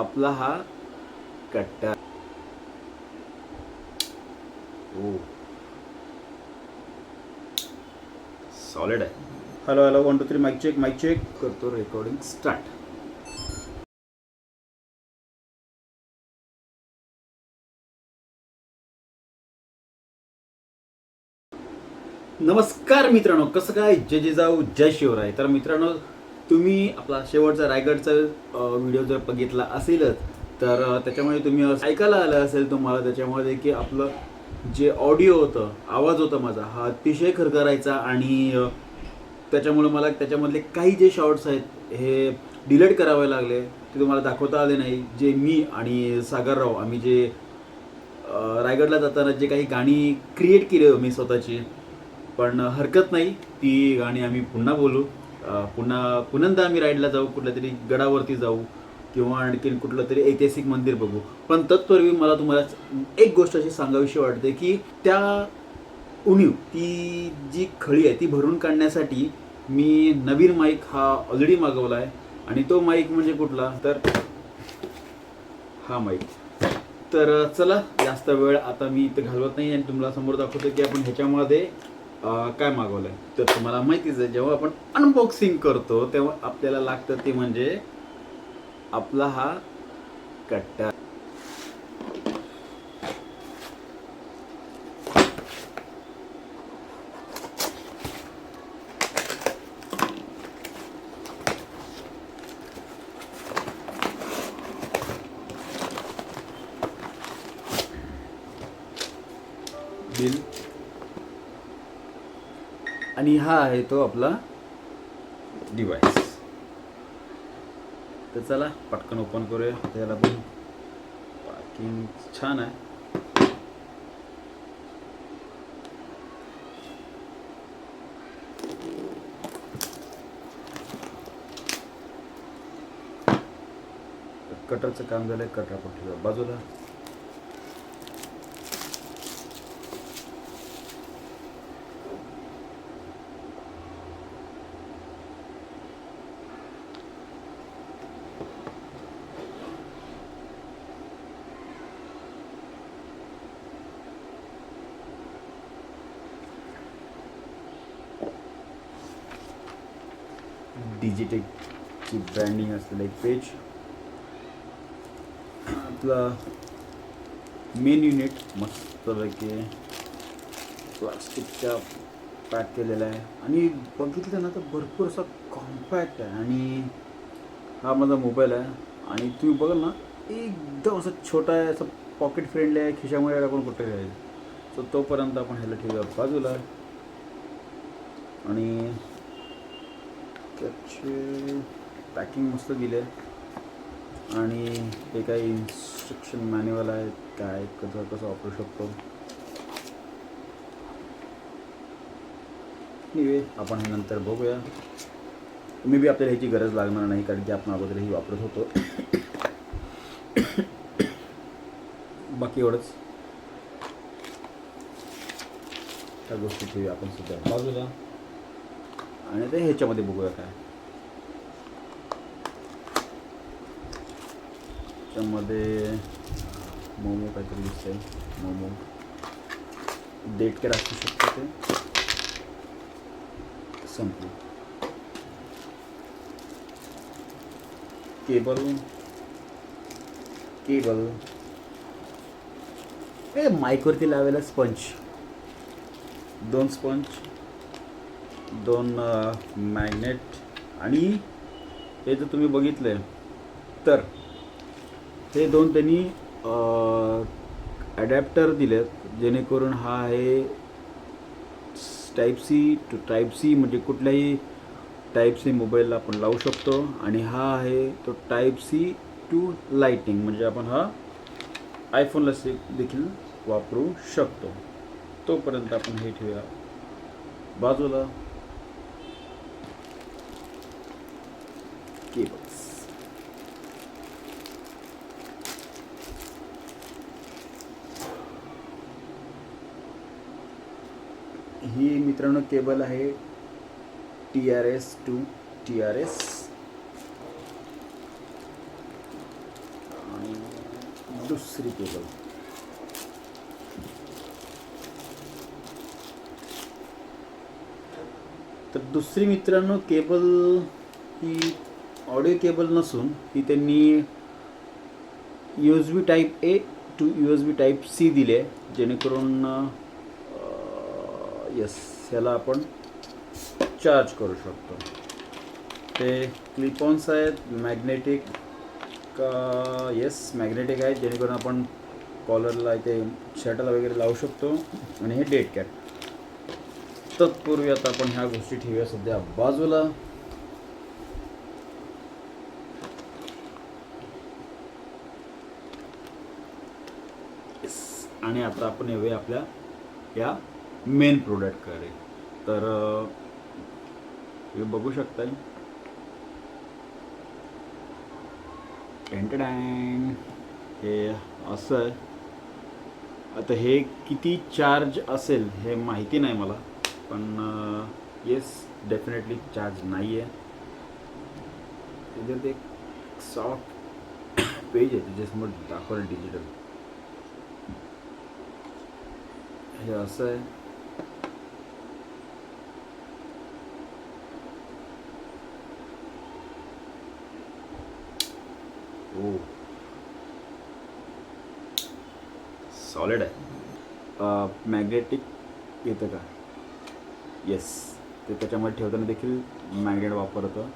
आपला हा कट्टा. ओ. सॉलिड आहे. Hello hello one two three mike check mike check करतो रेकॉर्डिंग स्टार्ट नमस्कार मित्रांनो कसं काय? जय जिजाऊ जय शिवराय. तर मित्रांनो तुम्ही आपला शेवटचा रायगडचा व्हिडिओ जर बघितला असेलच तर त्याच्यामुळे तुम्ही असं ऐकायला आलं असेल तुम्हाला त्याच्यामध्ये की आपलं जे ऑडिओ होतं आवाज होता माझा हा अतिशय खरखरायचा आणि त्याच्यामुळे मला त्याच्यामधले काही जे शॉर्ट्स आहेत हे डिलीट करावे लागले ते तुम्हाला दाखवता आले नाही. जे मी आणि सागरराव आम्ही जे रायगडला जाताना जे काही गाणी क्रिएट केली मी स्वतःची पण हरकत नाही. ती गाणी आम्ही पुन्हा बोलू. पुन्हा पुनंदा आम्ही राईडला जाऊ कुठल्या तरी गडावरती जाऊ किंवा आणखीन कुठलं तरी ऐतिहासिक मंदिर बघू. पण तत्पूर्वी मला तुम्हाला एक गोष्ट अशी सांगावीशी वाटते की त्या उणीव ती जी खळी आहे ती भरून काढण्यासाठी मी नवीन माईक हा ऑलरेडी मागवला आहे. आणि तो माईक म्हणजे कुठला? तर हा माईक. तर चला जास्त वेळ आता मी इथं घालवत नाही आणि तुम्हाला समोर दाखवतो की आपण ह्याच्यामध्ये काय मागवलंय? तर तुम्हाला माहितीच आहे जेव्हा आपण अनबॉक्सिंग करतो तेव्हा आपल्याला लागतं ते म्हणजे आपला हा कट्टा. बिल आणि हा आहे तो आपला डिवाइस तर चला पटकन ओपन करूया. त्याला पण पार्किंग छान आहे. कटरचं काम झालंय कटर पण ठेवूया बाजूला. डिजिटेकची ब्रँडिंग असलेलं एक पेज आपला मेन युनिट मस्तपैकी प्लास्टिकच्या पॅक केलेला आहे. आणि बघितलं ना तर भरपूर असा कॉम्पॅक्ट आहे. आणि हा माझा मोबाईल आहे. आणि तुम्ही बघाल ना एकदम असं छोटा आहे असं पॉकेट फ्रेंडली आहे. खिशामध्ये आपण कुठे राहील सो तोपर्यंत आपण ह्याला ठेवूया बाजूला. आणि त्याचे पॅकिंग मस्त दिले आणि ते काही इन्स्ट्रक्शन मॅन्युअल आहे काय कसं कसं वापरू शकतो. आपण हे नंतर बघूया. तुम्ही बी आपल्याला ह्याची गरज लागणार नाही कारण की आपण अगोदरही वापरत होतो. बाकी एवढंच. त्या गोष्टी ठेवूया आपण सध्या. बाजूला. आणि ते ह्याच्यामध्ये बघूया काय. त्यामध्ये मोमो काहीतरी दिसतंय. मोमो. डेट केअर असू शकतं ते? संपलं. केबल. केबल. ए माईकवरती लावायला स्पंज. दोन स्पंज. दोन मॅग्नेट आणि हे जर तुम्ही बघितलं तर हे दोन त्यांनी ॲडॅप्टर दिलेत जेणेकरून हा आहे type C to type C म्हणजे कुठल्याही टाईप सी मोबाईलला आपण लावू शकतो आणि हा आहे तो टाईप सी टू लाईटिंग म्हणजे आपण हा आयफोनला से देखील वापरू शकतो. तोपर्यंत आपण हे ठेवूया. बाजूला ही मित्रांनो केबल आहे T R S to T R S आणि दुसरी केबल. तर दुसरी मित्रांनो केबल ही ऑडिओ केबल नसून ही त्यांनी U S B type A to U S B type C दिले जेणेकरून यस ह्याला आपण चार्ज करू शकतो. ते क्लिपॉन्स आहेत मॅग्नेटिक का येस मॅग्नेटिक आहेत जेणेकरून आपण कॉलरला इथे शर्टला वगैरे लावू शकतो आणि हे डेट कॅट तत्पूर्वी आता आपण ह्या गोष्टी ठेवूया सध्या बाजूला. आणि आता आपण येऊया आपल्या या मेन प्रोडक्टकडे तर तुम्ही हे बघू शकता एंटरटाईन हे असं आहे. आता हे किती चार्ज असेल हे माहिती नाही मला पण येस डेफिनेटली चार्ज नाही आहे त्याच्यात एक सॉफ्ट पेज आहे त्याच्यासमोर दाखवलं डिजिटल हे असं आहे. हो सॉलिड आहे मॅग्नेटिक येतं का? येस ते त्याच्यामध्ये ठेवताना देखील मॅग्नेट वापरतं.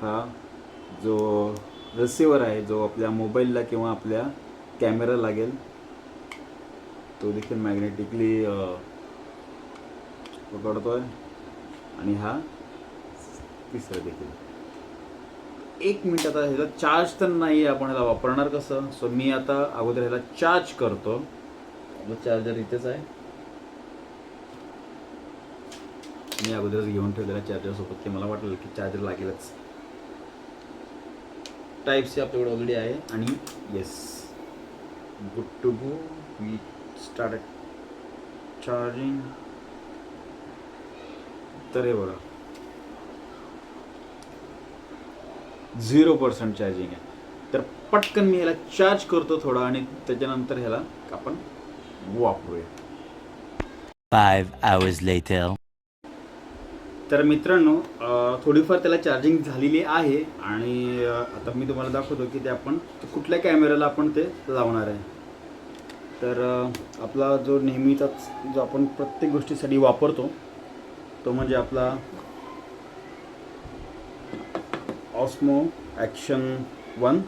हा जो रिसिवर आहे जो आपल्या मोबाईलला किंवा आपल्या कॅमेरा लागेल तो देखील मॅग्नेटिकली पकडतो आहे आणि हा तिसरा देखील. एक मिनिट आता ह्याला चार्ज तर नाही आहे आपण ह्याला वापरणार कसं? सो मी आता अगोदर ह्याला चार्ज करतो. चार्जर इथेच आहे. मी अगोदरच घेऊन ठेवलेला चार्जर सोबत की मला वाटलं की चार्जर लागेलच. टाईप सी आपल्याकडे ऑलरेडी आहे आणि yes good to go we start charging तर हे बघा. झिरो पर्सेंट चार्जिंग आहे. तर पटकन मी ह्याला चार्ज करतो थोडा आणि त्याच्यानंतर ह्याला आपण वापरूया. Five hours later. तर मित्रांनो थोडीफार त्याला चार्जिंग झालेली आहे आणि आता मी तुम्हाला दाखवतो की ते आपण कुठल्या कॅमेऱ्याला आपण ते लावणार आहे. तर आपला जो नेहमीचाच जो आपण प्रत्येक गोष्टीसाठी वापरतो तो म्हणजे आपला ऑस्मो ॲक्शन वन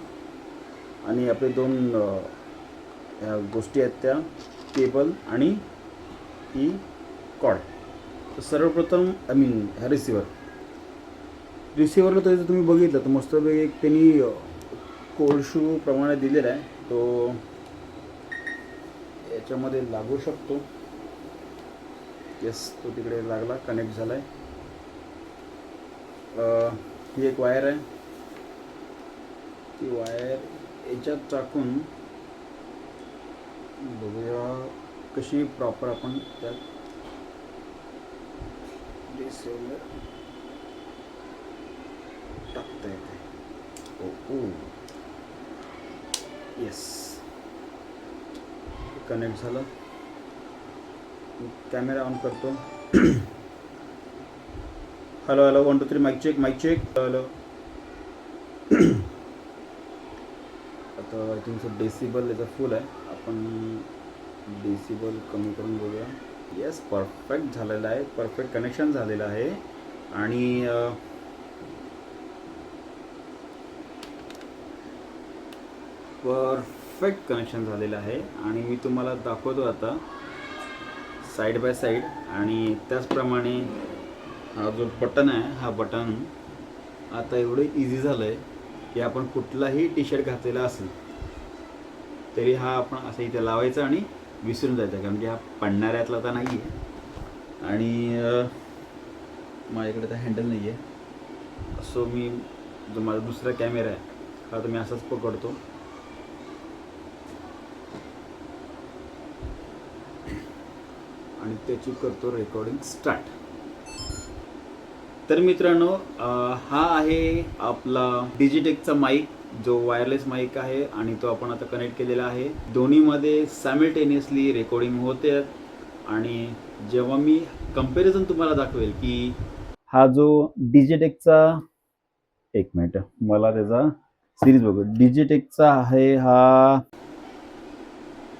आणि आपले दोन ह्या गोष्टी आहेत त्या केबल आणि ही कॉड. तर सर्वप्रथम आय मीन ह्या रिसिवर रिसिवरला तर तुम्ही बघितलं तर मस्तपैकी एक त्यांनी कोळशू प्रमाणे दिलेला आहे. तो याच्यामध्ये लागू शकतो. येस तो तिकडे लागला कनेक्ट झाला आहे ही एक वायर आहे. ती वायर याच्यात टाकून बघूया कशी प्रॉपर आपण त्यात रिसिव्हर टाकता येते. ओ येस कनेक्ट झालं. कॅमेरा ऑन करतो. Hello hello one two three mic check mic check hello आता आय थिंक डेसिबल याचा फुल आहे. आपण डेसिबल कमी करून बघूया येस परफेक्ट झालेलं आहे. परफेक्ट कनेक्शन झालेलं आहे. आणि परफेक्ट कनेक्शन झालेलं आहे. आणि मी तुम्हाला दाखवतो आता साईड बाय साईड आणि त्याचप्रमाणे हा जो बटन आहे हा बटन आता एवढं इझी झालं आहे की आपण कुठलाही टी शर्ट घातलेला असेल तरी हा आपण असं इथे लावायचा आणि विसरून जायचा कारण की हा पडणाऱ्यातला तर नाही आहे आणि माझ्याकडे तर हँडल नाही आहे सो मी जो माझा दुसरा कॅमेरा आहे हा तर मी असाच पकडतो. आणि त्याची करतो रेकॉर्डिंग स्टार्ट तर मित्रांनो हा आहे आपला डिजिटेकचा माईक जो वायरलेस माईक आहे आणि तो आपण आता कनेक्ट केलेला आहे. दोन्हीमध्ये सॅमिल्टेनियसली रेकॉर्डिंग होते आणि जेव्हा मी कंपॅरिझन तुम्हाला दाखवेल की हा जो डिजिटेकचा एक मिनिट मला त्याचा सिरीज बघू. डिजिटेकचा आहे हा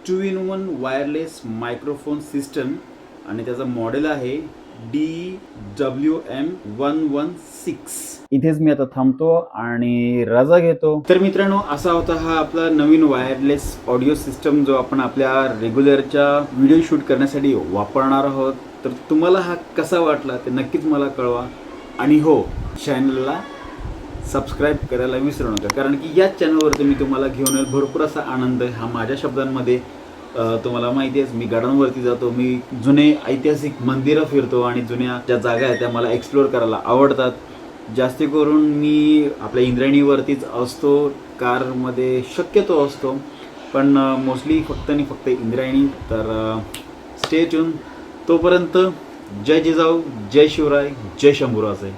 two in one wireless microphone system आणि त्याचं मॉडेल आहे D W M one one six इथेच मी आता थांबतो आणि रजा घेतो. तर मित्रांनो असा होता हा आपला नवीन वायरलेस ऑडिओ सिस्टम जो आपण आपल्या रेग्युलरच्या व्हिडिओ शूट करण्यासाठी वापरणार आहोत. तर तुम्हाला हा कसा वाटला ते नक्कीच मला कळवा. आणि हो चॅनलला सबस्क्राईब करायला विसरू नका. कारण की याच चॅनलवरती मी तुम्हाला घेऊन येईल भरपूर असा आनंद हा माझ्या शब्दांमध्ये तुम्हाला माहिती आहे मी गडांवरती जातो मी जुने ऐतिहासिक मंदिरं फिरतो आणि जुन्या ज्या जागा आहेत त्या मला एक्सप्लोअर करायला आवडतात. जास्ती करून मी आपल्या इंद्रायणीवरतीच असतो कारमध्ये शक्यतो असतो पण मोस्टली फक्त आणि फक्त इंद्रायणी. तर स्टे ट्यून तोपर्यंत जय जिजाऊ जय शिवराय जय शंभूराजे.